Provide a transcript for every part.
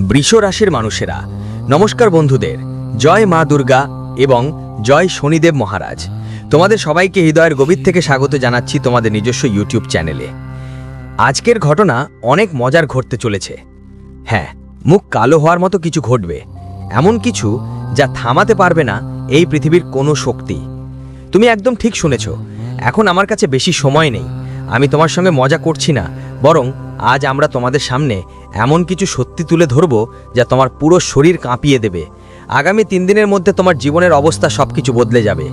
বৃষ রাশির মানুষেরা। নমস্কার বন্ধুদের, জয় মা দুর্গা এবং জয় শনিদেব মহারাজ। তোমাদের সবাইকে হৃদয়ের গভীর থেকে স্বাগত জানাচ্ছি তোমাদের নিজস্ব ইউটিউব চ্যানেলে। আজকের ঘটনা অনেক মজার ঘটতে চলেছে। হ্যাঁ মুখ কালো হওয়ার মতো কিছু ঘটবে। এমন কিছু যা থামাতে পারবে না এই পৃথিবীর কোনো শক্তি। তুমি একদম ঠিক শুনেছ। এখন আমার কাছে বেশি সময় নেই। আমি তোমার সঙ্গে মজা করছি না, বরং আজ আমরা তোমাদের সামনে এমন কিছু সত্যি তুলে ধরব যা তোমার পুরো শরীর কাঁপিয়ে দেবে। আগামী তিন দিনের মধ্যে তোমার জীবনের অবস্থা সব কিছু বদলে যাবে।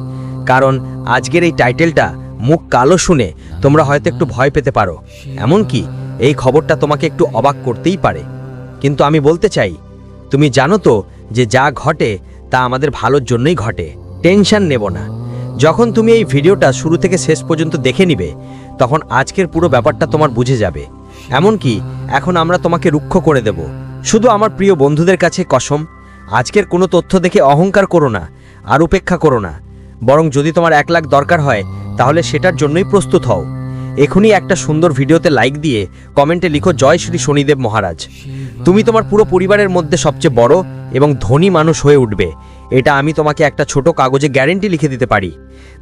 কারণ আজকের এই টাইটেলটা মুখ কালো শুনে তোমরা হয়তো একটু ভয় পেতে পারো। এমনকি এই খবরটা তোমাকে একটু অবাক করতেই পারে। কিন্তু আমি বলতে চাই, তুমি জানো তো যে যা ঘটে তা আমাদের ভালোর জন্যই ঘটে। টেনশন নেব না। যখন তুমি এই ভিডিওটা শুরু থেকে শেষ পর্যন্ত দেখে নিবে তখন আজকের পুরো ব্যাপারটা তোমার বুঝে যাবে। এমনকি এখন আমরা তোমাকে রুক্ষ করে দেব। শুধু আমার প্রিয় বন্ধুদের কাছে কসম, আজকের কোনো তথ্য দেখে অহংকার করো না, আর উপেক্ষা করো না। বরং যদি তোমার এক লাখ দরকার হয়, তাহলে সেটার জন্যই প্রস্তুত হও। এখনই একটা সুন্দর ভিডিওতে লাইক দিয়ে কমেন্টে লিখো, জয় শ্রী শনিদেব মহারাজ। তুমি তোমার পুরো পরিবারের মধ্যে সবচেয়ে বড় এবং ধনী মানুষ হয়ে উঠবে। এটা আমি তোমাকে একটা ছোট কাগজে গ্যারেন্টি লিখে দিতে পারি।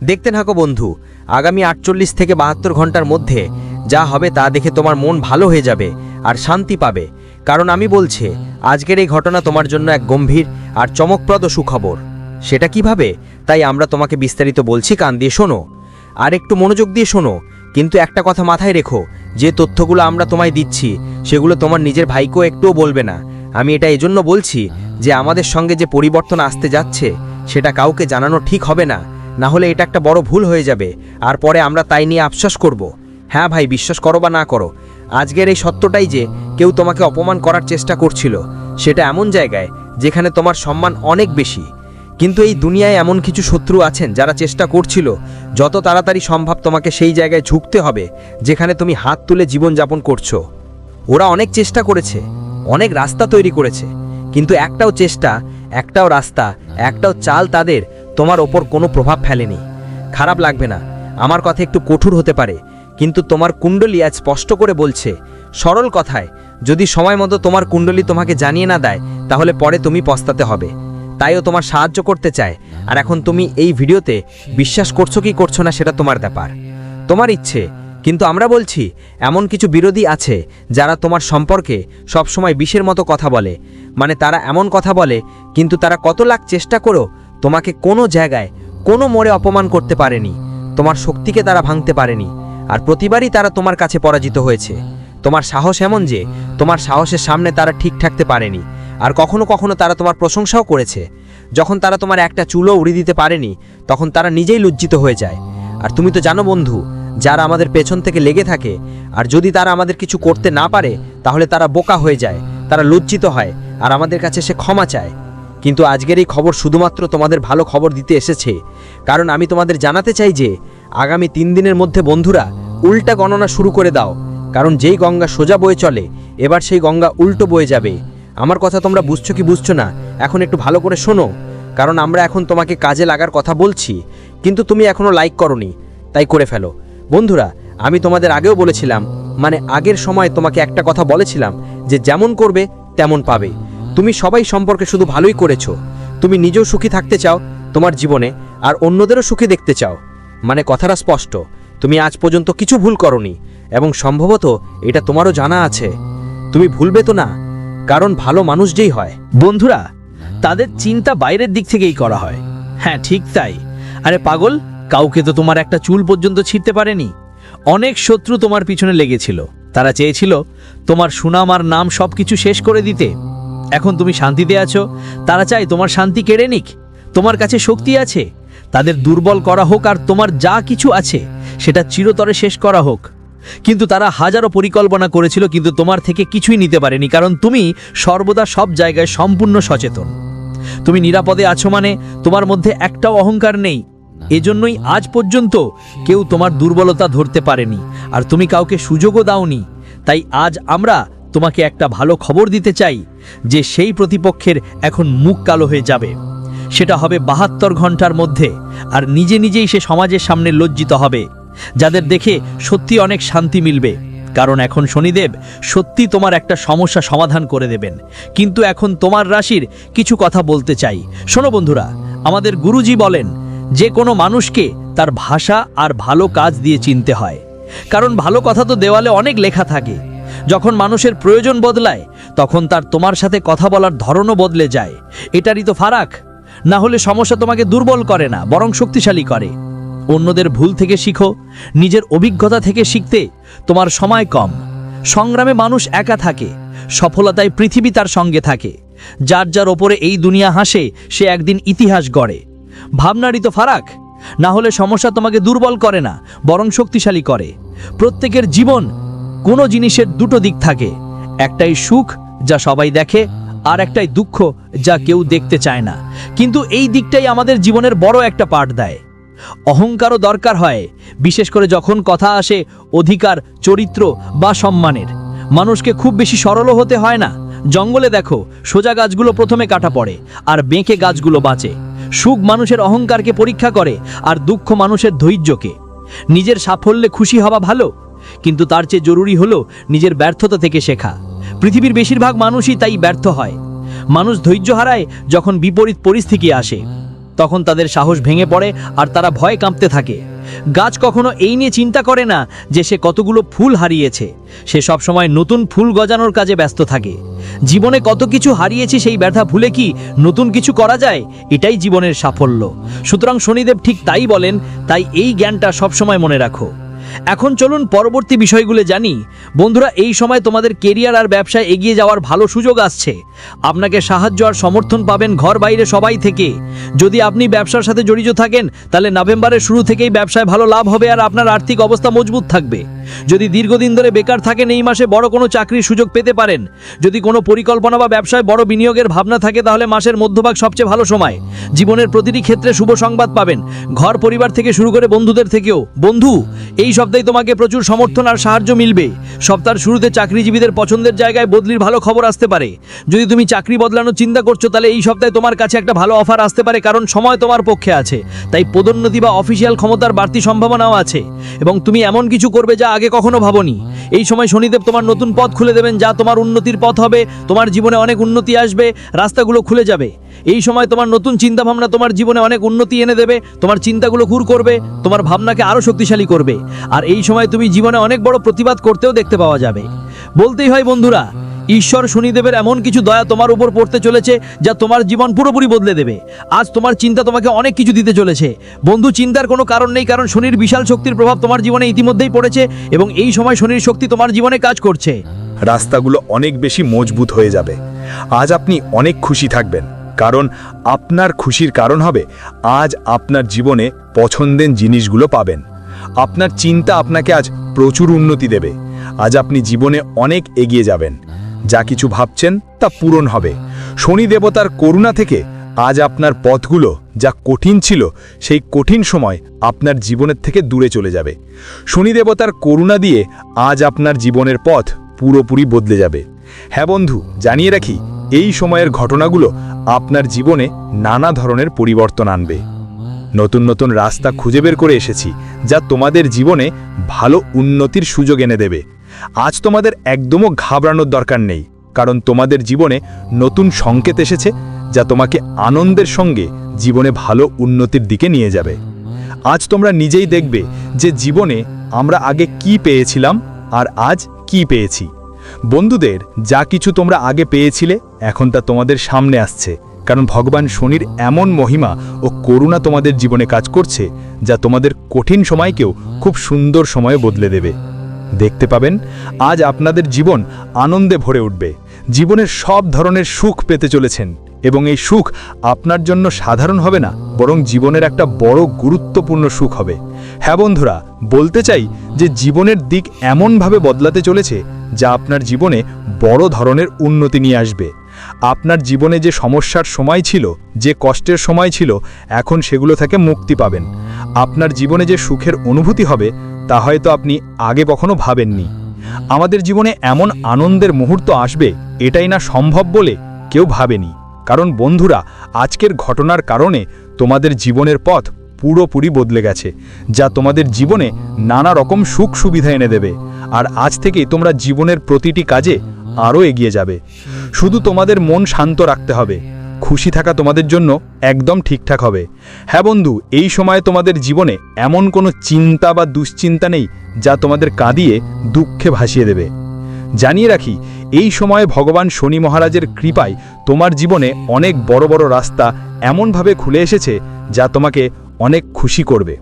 দেখতে থাকো বন্ধু, আগামী আটচল্লিশ থেকে বাহাত্তর ঘণ্টার মধ্যে যা হবে তা দেখে তোমার মন ভালো হয়ে যাবে আর শান্তি পাবে। কারণ আমি বলছে, আজকের এই ঘটনা তোমার জন্য এক গম্ভীর আর চমকপ্রদ সুখবর। সেটা কীভাবে? তাই আমরা তোমাকে বিস্তারিত বলছি, কান দিয়ে শোনো। আর একটু মনোযোগ দিয়ে শোনো, কিন্তু একটা কথা মাথায় রেখো, যে তথ্যগুলো আমরা তোমায় দিচ্ছি, সেগুলো তোমার নিজের ভাইকেও একটুও বলবে না। আমি এটা এজন্য বলছি যে আমাদের সঙ্গে যে পরিবর্তন আসতে যাচ্ছে, সেটা কাউকে জানানো ঠিক হবে না। না হলে এটা একটা বড় ভুল হয়ে যাবে, আর পরে আমরা তাই নিয়ে আফসোস করব। হ্যাঁ ভাই, বিশ্বাস করো বা না করো, আজকের এই সত্যটাই যে কেউ তোমাকে অপমান করার চেষ্টা করছিল, সেটা এমন জায়গায় যেখানে তোমার সম্মান অনেক বেশি। কিন্তু এই দুনিয়ায় এমন কিছু শত্রু আছেন যারা চেষ্টা করছিল, যত তাড়াতাড়ি সম্ভব তোমাকে সেই জায়গায় ঝুঁকতে হবে, যেখানে তুমি হাত তুলে জীবনযাপন করছ। ওরা অনেক চেষ্টা করেছে, অনেক রাস্তা তৈরি করেছে কিন্তু একটাও চেষ্টা, একটাও রাস্তা, একটাও চাল তাদের তোমার ওপর কোনো প্রভাব ফেলেনি। খারাপ লাগবে না, আমার কথা একটু কঠোর হতে পারে, কিন্তু তোমার কুণ্ডলী আজ স্পষ্ট করে বলছে, সরল কথায়, যদি সময় মতো তোমার কুণ্ডলী তোমাকে জানিয়ে না দেয়, তাহলে পরে তুমি পস্তাতে হবে। তাইও তোমার সাহায্য করতে চায়, আর এখন তুমি এই ভিডিওতে বিশ্বাস করছ কি করছ না সেটা তোমার ব্যাপার। তোমার ইচ্ছে কিন্তু আমরা বলছি, এমন কিছু বিরোধী আছে যারা তোমার সম্পর্কে সবসময় বিষের মতো কথা বলে। মানে তারা এমন কথা বলে, কিন্তু তারা কত লাখ চেষ্টা করো তোমাকে কোনো জায়গায়, কোনো মোড়ে অপমান করতে পারেনি। তোমার শক্তিকে তারা ভাঙতে পারেনি, আর প্রতিবারই তারা তোমার কাছে পরাজিত হয়েছে। তোমার সাহস এমন যে, তোমার সাহসের সামনে তারা ঠিক থাকতে পারেনি, আর কখনো কখনো তারা তোমার প্রশংসাও করেছে। যখন তারা তোমার একটা চুলো উড়িয়ে দিতে পারেনি, তখন তারা নিজেই লজ্জিত হয়ে যায়। আর তুমি তো জানো বন্ধু যারা আমাদের পেছন থেকে লেগে থাকে, আর যদি তারা আমাদের কিছু করতে না পারে, তাহলে তারা বোকা হয়ে যায়, তারা লজ্জিত হয়, আর আমাদের কাছে সে ক্ষমা চায়। কিন্তু আজকের এই খবর শুধুমাত্র তোমাদের ভালো খবর দিতে এসেছে, কারণ আমি তোমাদের জানাতে চাই যে, আগামী তিন দিনের মধ্যে বন্ধুরা, উল্টা গণনা শুরু করে দাও, কারণ যেই গঙ্গা সোজা বয়ে চলে, এবার সেই গঙ্গা উল্টো বয়ে যাবে। আমার কথা তোমরা বুঝছ কি বুঝছ না? এখন একটু ভালো করে শোনো, কারণ আমরা এখন তোমাকে কাজে লাগার কথা বলছি, কিন্তু তুমি এখনও লাইক করনি, তাই করে ফেলো। বন্ধুরা, আমি তোমাদের আগেও বলেছিলাম মানে আগের সময় তোমাকে একটা কথা বলেছিলাম, যে যেমন করবে, তেমন পাবে। তুমি সবাই সম্পর্কে শুধু ভালোই করেছ। তুমি নিজেও সুখী থাকতে চাও তোমার জীবনে, আর অন্যদেরও সুখী দেখতে চাও। মানে কথাটা স্পষ্ট, তুমি আজ পর্যন্ত কিছু ভুল করনি, এবং সম্ভবত এটা তোমারও জানা আছে। তুমি ভুলবে তো না, কারণ ভালো মানুষ যেই হয়। বন্ধুরা, তাদের চিন্তা বাইরের দিক থেকেই করা হয়। হ্যাঁ ঠিক তাই। আরে পাগল কাউকে তো তোমার একটা চুল পর্যন্ত ছিঁড়তে পারেনি। অনেক শত্রু তোমার পিছনে লেগেছিল। তারা চেয়েছিল তোমার সুনাম আর নাম সব কিছু শেষ করে দিতে। এখন তুমি শান্তিতে আছো। তারা চায় তোমার শান্তি কেড়ে নিক। তোমার কাছে শক্তি আছে। তাদের দুর্বল করা হোক আর তোমার যা কিছু আছে, সেটা চিরতরে শেষ করা হোক। কিন্তু তারা হাজারো পরিকল্পনা করেছিল, কিন্তু তোমার থেকে কিছুই নিতে পারেনি, কারণ তুমি সর্বদা সব জায়গায় সম্পূর্ণ সচেতন। তুমি নিরাপদে আছো মানে তোমার মধ্যে একটাও অহংকার নেই। এজন্যই আজ পর্যন্ত কেউ তোমার দুর্বলতা ধরতে পারেনি, আর তুমি কাউকে সুযোগও দাওনি। তাই আজ আমরা তোমাকে একটা ভালো খবর দিতে চাই, যে সেই প্রতিপক্ষের এখন মুখ কালো হয়ে যাবে। সেটা হবে বাহাত্তর ঘণ্টার মধ্যে, আর নিজে নিজেই সে সমাজের সামনে লজ্জিত হবে, যাদের দেখে সত্যি অনেক শান্তি মিলবে। কারণ এখন শনিদেব সত্যি তোমার একটা সমস্যা সমাধান করে দেবেন। কিন্তু এখন তোমার রাশির কিছু কথা বলতে চাই। শোনো বন্ধুরা, আমাদের গুরুজি বলেন যে কোনো মানুষকে তার ভাষা আর ভালো কাজ দিয়ে চিনতে হয়। কারণ ভালো কথা তো দেওয়ালে অনেক লেখা থাকে। যখন মানুষের প্রয়োজন বদলায়, তখন তার তোমার সাথে কথা বলার ধরনও বদলে যায়। এটারই তো ফারাক। না হলে সমস্যা তোমাকে দুর্বল করে না, বরং শক্তিশালী করে। অন্যদের ভুল থেকে শিখো, নিজের অভিজ্ঞতা থেকে শিখতে তোমার সময় কম। সংগ্রামে মানুষ একা থাকে, সফলতায় পৃথিবী তার সঙ্গে থাকে। যার যার ওপরে এই দুনিয়া হাসে, সে একদিন ইতিহাস গড়ে। ভাবনারই তো ফারাক। না হলে সমস্যা তোমাকে দুর্বল করে না, বরং শক্তিশালী করে। প্রত্যেকের জীবন কোনো জিনিসের দুটো দিক থাকে, একটাই সুখ যা সবাই দেখে, আর একটাই দুঃখ যা কেউ দেখতে চায় না। কিন্তু এই দিকটাই আমাদের জীবনের বড় একটা পাঠ দেয়। অহংকারও দরকার হয়, বিশেষ করে যখন কথা আসে অধিকার, চরিত্র বা সম্মানের। মানুষকে খুব বেশি সরলও হতে হয় না। জঙ্গলে দেখো, সোজা গাছগুলো প্রথমে কাটা পড়ে, আর বেঁকে গাছগুলো বাঁচে। সুখ মানুষের অহংকারকে পরীক্ষা করে আর দুঃখ মানুষের ধৈর্যকে। নিজের সাফল্যে খুশি হওয়া ভালো, কিন্তু তার চেয়ে জরুরি হলো নিজের ব্যর্থতা থেকে শেখা। পৃথিবীর বেশিরভাগ মানুষই তাই ব্যর্থ হয়। মানুষ ধৈর্য হারায় যখন বিপরীত পরিস্থিতি আসে, তখন তাদের সাহস ভেঙে পড়ে আর তারা ভয় কাঁপতে থাকে। গাছ কখনো এই নিয়ে চিন্তা করে না যে সে কতগুলো ফুল হারিয়েছে। সে সবসময় নতুন ফুল গজানোর কাজে ব্যস্ত থাকে। জীবনে কত কিছু হারিয়েছি সেই ব্যথা ভুলে কি নতুন কিছু করা যায়? এটাই জীবনের সাফল্য। সুতরাং শনিদেব ঠিক তাই বলেন, তাই এই জ্ঞানটা সবসময় মনে রাখো। এখন চলুন পরবর্তী বিষয়গুলো জানি। বন্ধুরা, এই সময় তোমাদের কেরিয়ার আর ব্যবসায় এগিয়ে যাওয়ার ভালো সুযোগ আসছে। আপনাকে সাহায্য আর সমর্থন পাবেন ঘর বাইরে সবাই থেকে। যদি আপনি ব্যবসার সাথে জড়িত থাকেন, তাহলে নভেম্বরের শুরু থেকেই ব্যবসায় ভালো লাভ হবে আর আপনার আর্থিক অবস্থা মজবুত থাকবে। যদি দীর্ঘদিন ধরে বেকার থাকেন, এই মাসে বড় কোনো চাকরির সুযোগ পেতে পারেন। যদি কোনো পরিকল্পনা বা ব্যবসায় বড় বিনিয়োগের ভাবনা থাকে, তাহলে মাসের মধ্যভাগ সবচেয়ে ভালো সময়। জীবনের প্রতিটি ক্ষেত্রে শুভ সংবাদ পাবেন। ঘর, পরিবার থেকে শুরু করে বন্ধুদের থেকেও। বন্ধু, এই সপ্তাহে তোমাকে প্রচুর সমর্থন আর সাহায্য মিলবে। সপ্তাহের শুরুতে চাকরিজীবীদের পছন্দের জায়গায় বদলির ভালো খবর আসতে পারে। যদি তুমি চাকরি বদলানোর চিন্তা করছ, তাহলে এই সপ্তাহে তোমার কাছে একটা ভালো অফার আসতে পারে, কারণ সময় তোমার পক্ষে আছে। তাই পদোন্নতি বা অফিসিয়াল ক্ষমতার বাড়তি সম্ভাবনাও আছে। এবং তুমি এমন কিছু করবে যা আগে কখনো ভাবনি। এই সময় শনিদেব তোমার নতুন পথ খুলে দেবেন, যা তোমার উন্নতির পথ হবে। তোমার জীবনে অনেক উন্নতি আসবে, রাস্তাগুলো খুলে যাবে। এই সময় তোমার নতুন চিন্তাভাবনা তোমার জীবনে অনেক উন্নতি এনে দেবে। তোমার চিন্তাগুলো ঘুর করবে, তোমার ভাবনাকে আরও শক্তিশালী করবে। আর এই সময় তুমি জীবনে অনেক বড় প্রতিবাদ করতেও দেখতে পাওয়া যাবে। বলতেই হয় বন্ধুরা ঈশ্বর শনিদেবের এমন কিছু দয়া তোমার উপর পড়তে চলেছে যা তোমার জীবন পুরোপুরি বদলে দেবে। আজ তোমার চিন্তা তোমাকে অনেক কিছু দিতে চলেছে। বন্ধু, চিন্তার কোনো কারণ নেই, কারণ শনির বিশাল শক্তির প্রভাব তোমার জীবনে ইতিমধ্যেই পড়েছে এবং এই সময় শনির শক্তি তোমার জীবনে কাজ করছে। রাস্তাগুলো অনেক বেশি মজবুত হয়ে যাবে। আজ আপনি অনেক খুশি থাকবেন, কারণ আপনার খুশির কারণ হবে আজ আপনার জীবনে পছন্দের জিনিসগুলো পাবেন। আপনার চিন্তা আপনাকে আজ প্রচুর উন্নতি দেবে। আজ আপনি জীবনে অনেক এগিয়ে যাবেন। যা কিছু ভাবছেন তা পূরণ হবে। শনি দেবতার করুণা থেকে আজ আপনার পথগুলো যা কঠিন ছিল, সেই কঠিন সময় আপনার জীবনের থেকে দূরে চলে যাবে। শনি দেবতার করুণা দিয়ে আজ আপনার জীবনের পথ পুরোপুরি বদলে যাবে। হ্যাঁ বন্ধু, জানিয়ে রাখি, এই সময়ের ঘটনাগুলো আপনার জীবনে নানা ধরনের পরিবর্তন আনবে। নতুন নতুন রাস্তা খুঁজে বের করে এসেছি, যা তোমাদের জীবনে ভালো উন্নতির সুযোগ এনে দেবে। আজ তোমাদের একদমও ঘাবড়ানোর দরকার নেই, কারণ তোমাদের জীবনে নতুন সংকেত এসেছে যা তোমাকে আনন্দের সঙ্গে জীবনে ভালো উন্নতির দিকে নিয়ে যাবে। আজ তোমরা নিজেই দেখবে যে জীবনে আমরা আগে কি পেয়েছিলাম আর আজ কি পেয়েছি। বন্ধুদের, যা কিছু তোমরা আগে পেয়েছিলে, এখন তা তোমাদের সামনে আসছে, কারণ ভগবান শনির এমন মহিমা ও করুণা তোমাদের জীবনে কাজ করছে যা তোমাদের কঠিন সময়কেও খুব সুন্দর সময়ে বদলে দেবে। দেখতে পাবেন, আজ আপনাদের জীবন আনন্দে ভরে উঠবে। জীবনের সব ধরনের সুখ পেতে চলেছেন এবং এই সুখ আপনার জন্য সাধারণ হবে না, বরং জীবনের একটা বড় গুরুত্বপূর্ণ সুখ হবে। হ্যাঁ বন্ধুরা, বলতে চাই যে জীবনের দিক এমনভাবে বদলাতে চলেছে যা আপনার জীবনে বড় ধরনের উন্নতি নিয়ে আসবে। আপনার জীবনে যে সমস্যার সময় ছিল, যে কষ্টের সময় ছিল, এখন সেগুলো থেকে মুক্তি পাবেন। আপনার জীবনে যে সুখের অনুভূতি হবে, তা হয়তো আপনি আগে কখনো ভাবেননি। আমাদের জীবনে এমন আনন্দের মুহূর্ত আসবে, এটাই না সম্ভব বলে কেউ ভাবেনি। কারণ বন্ধুরা, আজকের ঘটনার কারণে তোমাদের জীবনের পথ পুরোপুরি বদলে গেছে, যা তোমাদের জীবনে নানা রকম সুখ সুবিধা এনে দেবে। আর আজ থেকেই তোমরা জীবনের প্রতিটি কাজে আরও এগিয়ে যাবে। শুধু তোমাদের মন শান্ত রাখতে হবে। খুশি থাকা তোমাদের জন্য একদম ঠিকঠাক হবে। হ্যাঁ বন্ধু, এই সময়ে তোমাদের জীবনে এমন কোনো চিন্তা বা দুশ্চিন্তা নেই যা তোমাদের কাঁদিয়ে দুঃখে ভাসিয়ে দেবে। জানিয়ে রাখি, এই সময়ে ভগবান শনি মহারাজের কৃপায় তোমার জীবনে অনেক বড় বড় রাস্তা এমনভাবে খুলে এসেছে যা তোমাকে অনেক খুশি করবে।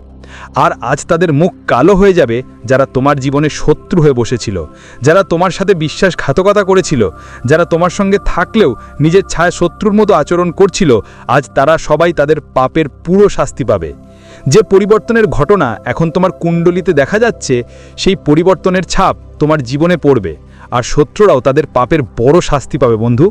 আর আজ তাদের মুখ কালো হয়ে যাবে যারা তোমার জীবনে শত্রু হয়ে বসেছিল, যারা তোমার সাথে বিশ্বাসঘাতকতা করেছিল, যারা তোমার সঙ্গে থাকলেও নিজের ছায়া শত্রুর মতো আচরণ করছিল, আজ তারা সবাই তাদের পাপের পুরো শাস্তি পাবে। যে পরিবর্তনের ঘটনা এখন তোমার কুণ্ডলিতে দেখা যাচ্ছে, সেই পরিবর্তনের ছাপ তোমার জীবনে পড়বে, আর শত্রুরাও তাদের পাপের বড় শাস্তি পাবে, বন্ধু।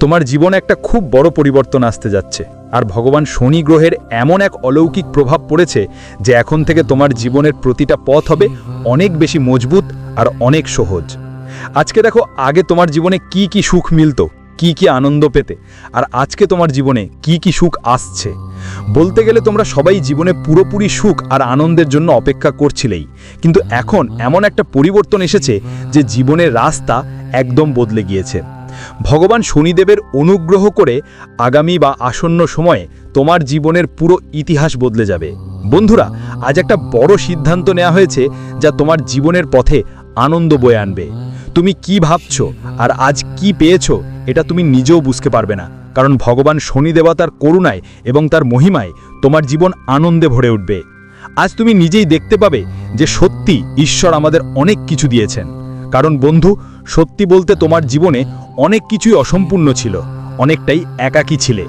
তোমার জীবনে একটা খুব বড় পরিবর্তন আসতে যাচ্ছে। আর ভগবান শনি গ্রহের এমন এক অলৌকিক প্রভাব পড়েছে যে এখন থেকে তোমার জীবনের প্রতিটা পথ হবে অনেক বেশি মজবুত আর অনেক সহজ। আজকে দেখো, আগে তোমার জীবনে কি কি সুখ মিলতো, কি কি আনন্দ পেতে, আর আজকে তোমার জীবনে কি কি সুখ আসছে। বলতে গেলে তোমরা সবাই জীবনে পুরোপুরি সুখ আর আনন্দের জন্য অপেক্ষা করছিলেই। কিন্তু এখন এমন একটা পরিবর্তন এসেছে যে জীবনের রাস্তা একদম বদলে গিয়েছে। ভগবান শনিদেবের অনুগ্রহ করে আগামী বা আসন্ন সময়ে তোমার জীবনের পুরো ইতিহাস বদলে যাবে। বন্ধুরা, আজ একটা বড় সিদ্ধান্ত নেওয়া হয়েছে যা তোমার জীবনের পথে আনন্দ বয়ে আনবে। তুমি কি ভাবছ আর আজ কি পেয়েছ এটা তুমি নিজেও বুঝতে পারবে না। কারণ ভগবান শনি দেবতার করুণায় এবং তার মহিমায় তোমার জীবন আনন্দে ভরে উঠবে। আজ তুমি নিজেই দেখতে পাবে যে সত্যি ঈশ্বর আমাদের অনেক কিছু দিয়েছেন। কারণ বন্ধু, সত্যি বলতে তোমার জীবনে অনেক কিছুই অসম্পূর্ণ ছিল, অনেকটাই একাকী ছিলে।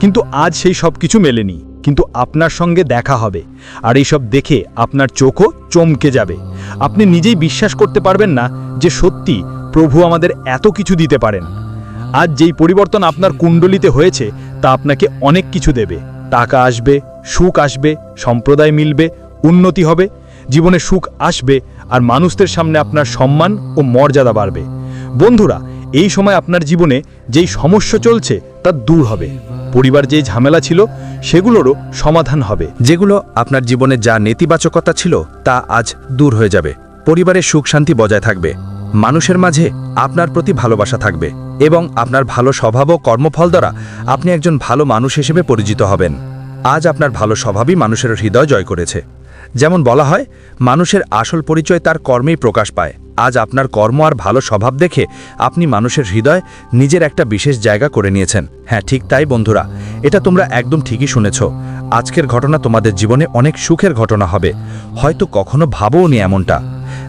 কিন্তু আজ সেই সব কিছু মেলেনি, কিন্তু আপনার সঙ্গে দেখা হবে, আর এইসব দেখে আপনার চোখও চমকে যাবে। আপনি নিজেই বিশ্বাস করতে পারবেন না যে সত্যি প্রভু আমাদের এত কিছু দিতে পারেন। আজ যেই পরিবর্তন আপনার কুণ্ডলিতে হয়েছে, তা আপনাকে অনেক কিছু দেবে। টাকা আসবে, সুখ আসবে, সম্প্রদায় মিলবে, উন্নতি হবে জীবনে সুখ আসবে আর মানুষদের সামনে আপনার সম্মান ও মর্যাদা বাড়বে। বন্ধুরা, এই সময় আপনার জীবনে যেই সমস্যা চলছে তা দূর হবে। পরিবার যেই ঝামেলা ছিল, সেগুলোরও সমাধান হবে। যেগুলো আপনার জীবনে যা নেতিবাচকতা ছিল, তা আজ দূর হয়ে যাবে। পরিবারের সুখ শান্তি বজায় থাকবে। মানুষের মাঝে আপনার প্রতি ভালোবাসা থাকবে এবং আপনার ভালো স্বভাব ও কর্মফল দ্বারা আপনি একজন ভালো মানুষ হিসেবে পরিচিত হবেন। আজ আপনার ভালো স্বভাবই মানুষের হৃদয় জয় করেছে। যেমন বলা হয়, মানুষের আসল পরিচয় তার কর্মেই প্রকাশ পায়। আজ আপনার কর্ম আর ভালো স্বভাব দেখে আপনি মানুষের হৃদয় নিজের একটা বিশেষ জায়গা করে নিয়েছেন। হ্যাঁ ঠিক তাই বন্ধুরা, এটা তোমরা একদম ঠিকই শুনেছ। আজকের ঘটনা তোমাদের জীবনে অনেক সুখের ঘটনা হবে। হয়তো কখনো ভাবোনি এমনটা।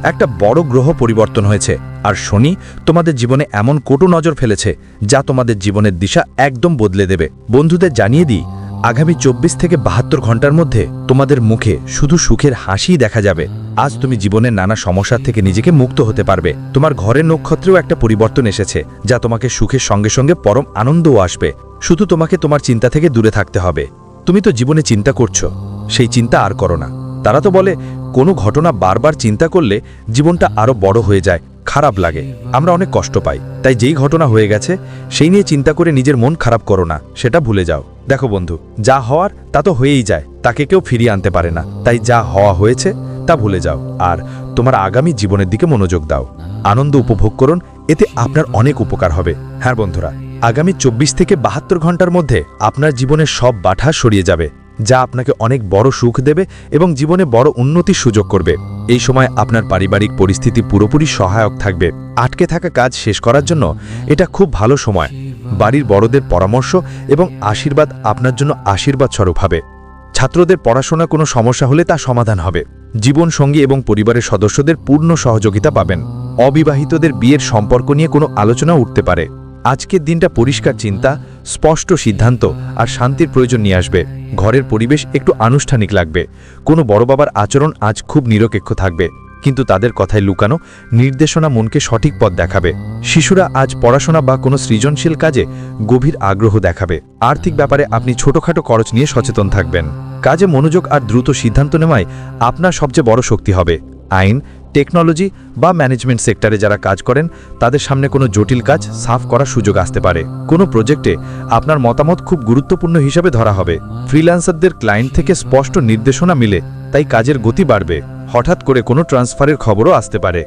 একটা বড় গ্রহ পরিবর্তন হয়েছে, আর শনি তোমাদের জীবনে এমন কটু নজর ফেলেছে, যা তোমাদের জীবনের দিশা একদম বদলে দেবে। বন্ধুদের জানিয়ে দিই আগামী চব্বিশ থেকে বাহাত্তর ঘণ্টার মধ্যে তোমাদের মুখে শুধু সুখের হাসিই দেখা যাবে। আজ তুমি জীবনের নানা সমস্যা থেকে নিজেকে মুক্ত হতে পারবে। তোমার ঘরের নক্ষত্রেও একটা পরিবর্তন এসেছে, যা তোমাকে সুখের সঙ্গে সঙ্গে পরম আনন্দও আসবে। শুধু তোমাকে তোমার চিন্তা থেকে দূরে থাকতে হবে। তুমি তো জীবনে চিন্তা করছ, সেই চিন্তা আর করো না। তারা তো বলে, কোনো ঘটনা বারবার চিন্তা করলে জীবনটা আরও বড় হয়ে যায়। খারাপ লাগে। আমরা অনেক কষ্ট পাই। তাই যেই ঘটনা হয়ে গেছে, সেই নিয়ে চিন্তা করে নিজের মন খারাপ করো না, সেটা ভুলে যাও। দেখো বন্ধু, যা হওয়ার তা তো হয়েই যায়, তাকে কেউ ফিরিয়ে আনতে পারে না। তাই যা হওয়া হয়েছে, তা ভুলে যাও। আর তোমার আগামী জীবনের দিকে মনোযোগ দাও। আনন্দ উপভোগ করুন, এতে আপনার অনেক উপকার হবে। হ্যাঁ বন্ধুরা, আগামী চব্বিশ থেকে বাহাত্তর ঘণ্টার মধ্যে আপনার জীবনের সব বাঠা সরিয়ে যাবে। যা আপনাকে অনেক বড় সুখ দেবে এবং জীবনে বড় উন্নতির সুযোগ করবে। এই সময় আপনার পারিবারিক পরিস্থিতি পুরোপুরি সহায়ক থাকবে। আটকে থাকা কাজ শেষ করার জন্য এটা খুব ভালো সময়। বাড়ির বড়দের পরামর্শ এবং আশীর্বাদ আপনার জন্য আশীর্বাদ স্বরূপ হবে। ছাত্রদের পড়াশোনা কোনো সমস্যা হলে তা সমাধান হবে। জীবন সঙ্গী এবং পরিবারের সদস্যদের পূর্ণ সহযোগিতা পাবেন। অবিবাহিতদের বিয়ের সম্পর্ক নিয়ে কোনো আলোচনা উঠতে পারে। আজকের দিনটা পরিষ্কার চিন্তা স্পষ্ট সিদ্ধান্ত আর শান্তির প্রয়োজন নিয়ে আসবে। ঘরের পরিবেশ একটু আনুষ্ঠানিক লাগবে। কোনো বড় বাবার আচরণ আজ খুব নিরপেক্ষ থাকবে। কিন্তু তাদের কথায় লুকানো, নির্দেশনা মনকে সঠিক পথ দেখাবে। শিশুরা আজ পড়াশোনা বা কোনো সৃজনশীল কাজে গভীর আগ্রহ দেখাবে। আর্থিক ব্যাপারে আপনি ছোটখাটো খরচ নিয়ে সচেতন থাকবেন। কাজে মনোযোগ আর দ্রুত সিদ্ধান্ত নেওয়ায় আপনার সবচেয়ে বড় শক্তি হবে। আইন টেকনোলজি বা ম্যানেজমেন্ট সেক্টরে যারা কাজ করেন, তাদের সামনে কোনো জটিল কাজ সাফ করার সুযোগ আসতে পারে। কোনো প্রজেক্টে আপনার মতামত খুব গুরুত্বপূর্ণ হিসাবে ধরা হবে। ফ্রিল্যান্সারদের ক্লায়েন্ট থেকে স্পষ্ট নির্দেশনা মিলে তাই কাজের গতি বাড়বে। হঠাৎ করে কোনো ট্রান্সফারের খবরও আসতে পারে।